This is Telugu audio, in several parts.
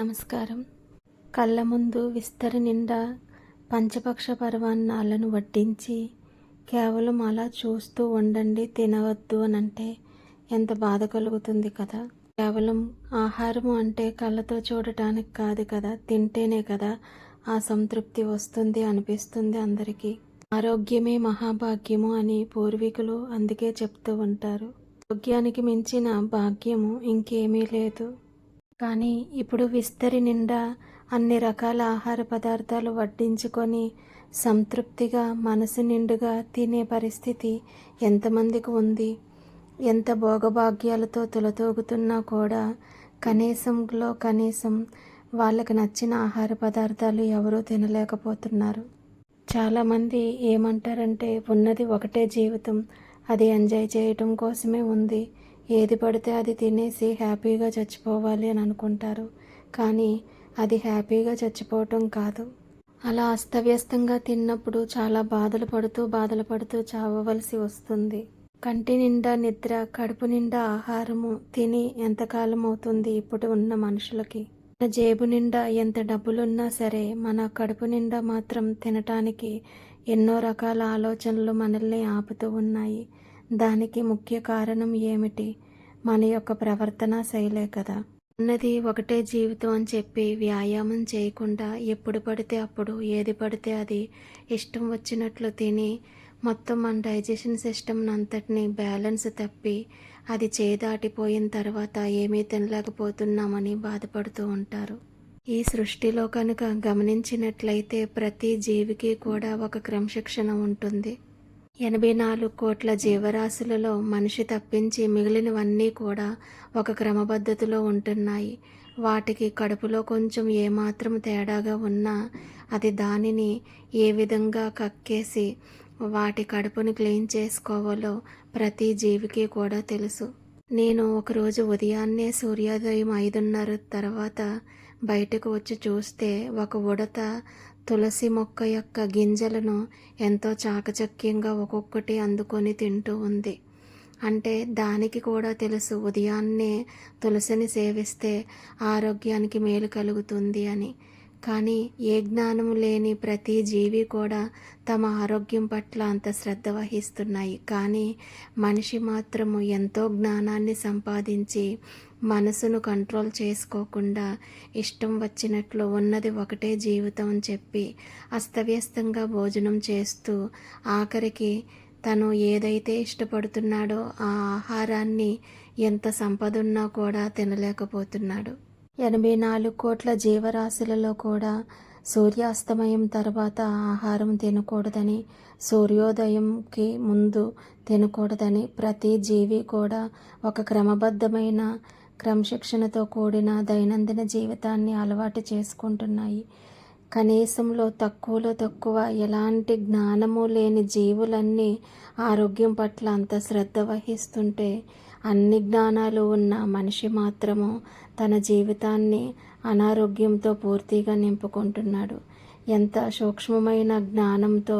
నమస్కారం. కళ్ళ ముందు విస్తరి నిండా పంచపక్ష పర్వాన్నాలను వడ్డించి కేవలం అలా చూస్తూ ఉండండి తినవద్దు అని అంటే ఎంత బాధ కలుగుతుంది కదా? కేవలం ఆహారము అంటే కళ్ళతో చూడటానికి కాదు కదా తింటేనే కదా ఆ సంతృప్తి వస్తుంది అనిపిస్తుంది అందరికీ. ఆరోగ్యమే మహాభాగ్యము అని పూర్వీకులు అందుకే చెప్తూ ఉంటారు. ఆరోగ్యానికి మించిన భాగ్యము ఇంకేమీ లేదు. కానీ ఇప్పుడు విస్తరి నిండా అన్ని రకాల ఆహార పదార్థాలు వడ్డించుకొని సంతృప్తిగా మనసు నిండుగా తినే పరిస్థితి ఎంతమందికి ఉంది? ఎంత భోగభాగ్యాలతో తులతూగుతున్నా కూడా కనీసంలో కనీసం వాళ్ళకి నచ్చిన ఆహార పదార్థాలు ఎవరూ తినలేకపోతున్నారు. చాలామంది ఏమంటారంటే ఉన్నది ఒకటే జీవితం అది ఎంజాయ్ చేయటం కోసమే ఉంది. ఏది పడితే అది తినేసి హ్యాపీగా చచ్చిపోవాలి అని అనుకుంటారు. కానీ అది హ్యాపీగా చచ్చిపోవటం కాదు. అలా అస్తవ్యస్తంగా తిన్నప్పుడు చాలా బాధలు పడుతూ బాధలు పడుతూ చావవలసి వస్తుంది. కంటి నిండా నిద్ర కడుపు నిండా ఆహారము తిని ఎంతకాలం అవుతుంది ఇప్పుడు ఉన్న మనుషులకి? మన జేబు నిండా ఎంత డబ్బులున్నా సరే మన కడుపు నిండా మాత్రం తినటానికి ఎన్నో రకాల ఆలోచనలు మనల్ని ఆపుతూ ఉన్నాయి. దానికి ముఖ్య కారణం ఏమిటి? మన యొక్క ప్రవర్తన శైలే కదా. ఉన్నది ఒకటే జీవితం అని చెప్పి వ్యాయామం చేయకుండా ఎప్పుడు పడితే అప్పుడు ఏది పడితే అది ఇష్టం వచ్చినట్లు తిని మొత్తం మన డైజెషన్ సిస్టమ్ అంతటిని బ్యాలెన్స్ తప్పి అది చేదాటిపోయిన తర్వాత ఏమీ తినలేకపోతున్నామని బాధపడుతూ ఉంటారు. ఈ సృష్టిలో కనుక గమనించినట్లయితే ప్రతి జీవికి కూడా ఒక క్రమశిక్షణ ఉంటుంది. ఎనభై నాలుగు కోట్ల జీవరాశులలో మనిషి తప్పించి మిగిలినవన్నీ కూడా ఒక క్రమపద్ధతిలో ఉంటున్నాయి. వాటికి కడుపులో కొంచెం ఏమాత్రం తేడాగా ఉన్నా అది దానిని ఏ విధంగా కక్కేసి వాటి కడుపుని క్లీన్ చేసుకోవాలో ప్రతి జీవికి కూడా తెలుసు. నేను ఒకరోజు ఉదయాన్నే సూర్యోదయం ఐదున్నర తర్వాత బయటకు వచ్చి చూస్తే ఒక ఉడత తులసి మొక్క యొక్క గింజలను ఎంతో చాకచక్యంగా ఒక్కొక్కటి అందుకొని తింటూ ఉంది. అంటే దానికి కూడా తెలుసు ఉదయాన్నే తులసిని సేవిస్తే ఆరోగ్యానికి మేలు కలుగుతుంది అని. కానీ ఏ జ్ఞానము లేని ప్రతి జీవి కూడా తమ ఆరోగ్యం పట్ల అంత శ్రద్ధ వహిస్తున్నాయి. కానీ మనిషి మాత్రము ఎంతో జ్ఞానాన్ని సంపాదించి మనసును కంట్రోల్ చేసుకోకుండా ఇష్టం వచ్చినట్లు ఉన్నది ఒకటే జీవితం అని చెప్పి అస్తవ్యస్తంగా భోజనం చేస్తూ ఆఖరికి తను ఏదైతే ఇష్టపడుతున్నాడో ఆ ఆహారాన్ని ఎంత సంపద ఉన్నా కూడా తినలేకపోతున్నాడు. ఎనభై నాలుగు కోట్ల జీవరాశులలో కూడా సూర్యాస్తమయం తర్వాత ఆహారం తినకూడదని సూర్యోదయంకి ముందు తినకూడదని ప్రతి జీవి కూడా ఒక క్రమబద్ధమైన క్రమశిక్షణతో కూడిన దైనందిన జీవితాన్ని అలవాటు చేసుకుంటున్నాయి. కనీసంలో తక్కువలో తక్కువ ఎలాంటి జ్ఞానము లేని జీవులన్నీ ఆరోగ్యం పట్ల అంత శ్రద్ధ వహిస్తుంటే అన్ని జ్ఞానాలు ఉన్న మనిషి మాత్రము తన జీవితాన్ని అనారోగ్యంతో పూర్తిగా నింపుకుంటున్నాడు. ఎంత సూక్ష్మమైన జ్ఞానంతో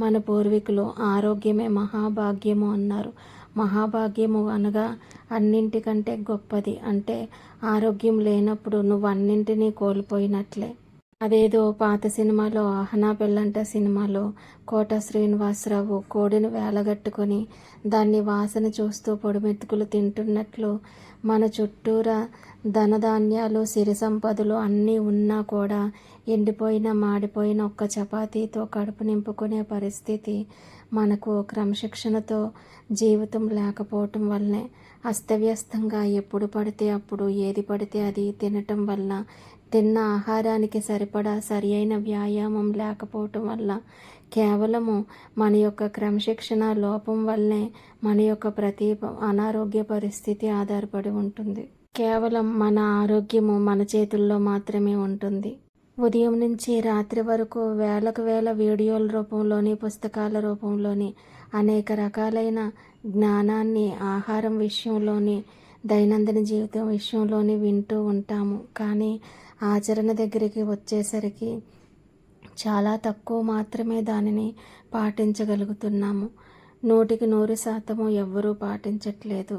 మన పూర్వీకులు ఆరోగ్యమే మహాభాగ్యము అన్నారు. మహాభాగ్యము అనగా అన్నింటికంటే గొప్పది. అంటే ఆరోగ్యం లేనప్పుడు నువ్వు అన్నింటినీ కోల్పోయినట్లే. అదేదో పాత సినిమాలో ఆహనా పెళ్ళంట సినిమాలో కోట శ్రీనివాసరావు కోడిని వేలగట్టుకొని దాన్ని వాసన చూస్తూ పొడిమెతుకులు తింటున్నట్లు మన చుట్టూరా ధనధాన్యాలు సిరి సంపదలు అన్నీ ఉన్నా కూడా ఎండిపోయిన మాడిపోయిన ఒక్క చపాతీతో కడుపు నింపుకునే పరిస్థితి మనకు క్రమశిక్షణతో జీవితం లేకపోవటం వల్లనే. అస్తవ్యస్తంగా ఎప్పుడు పడితే అప్పుడు ఏది పడితే అది తినటం వల్ల తిన్న ఆహారానికి సరిపడా సరి అయిన వ్యాయామం లేకపోవటం వల్ల కేవలము మన యొక్క క్రమశిక్షణ లోపం వల్లనే మన యొక్క ప్రతి అనారోగ్య పరిస్థితి ఆధారపడి ఉంటుంది. కేవలం మన ఆరోగ్యము మన చేతుల్లో మాత్రమే ఉంటుంది. ఉదయం నుంచి రాత్రి వరకు వేలకు వేల వీడియోల రూపంలోని పుస్తకాల రూపంలోని అనేక రకాలైన జ్ఞానాన్ని ఆహారం విషయంలోని దైనందిన జీవితం విషయంలోని వింటూ ఉంటాము. కానీ ఆచరణ దగ్గరికి వచ్చేసరికి చాలా తక్కువ మాత్రమే దానిని పాటించగలుగుతున్నాము. నూటికి నూరు శాతము ఎవ్వరూ పాటించట్లేదు.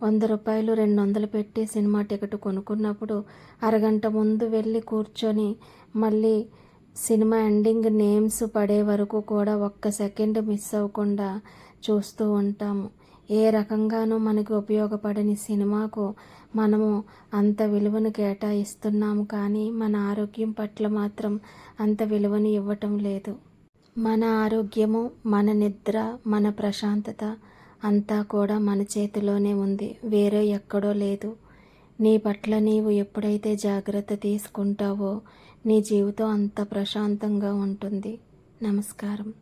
వంద రూపాయలు రెండు వందలు పెట్టి సినిమా టికెట్ కొనుక్కున్నప్పుడు అరగంట ముందు వెళ్ళి కూర్చొని మళ్ళీ సినిమా ఎండింగ్ నేమ్స్ పడే వరకు కూడా ఒక్క సెకండ్ మిస్ అవ్వకుండా చూస్తూ ఉంటాము. ఏ రకంగానూ మనకి ఉపయోగపడని సినిమాకు మనము అంత విలువను కేటాయిస్తున్నాము కానీ మన ఆరోగ్యం పట్ల మాత్రం అంత విలువను ఇవ్వటం లేదు. మన ఆరోగ్యము మన నిద్ర మన ప్రశాంతత అంతా కూడా మన చేతిలోనే ఉంది. వేరే ఎక్కడో లేదు. నీ పట్ల నీవు ఎప్పుడైతే జాగ్రత్త తీసుకుంటావో నీ జీవితం అంత ప్రశాంతంగా ఉంటుంది. నమస్కారం.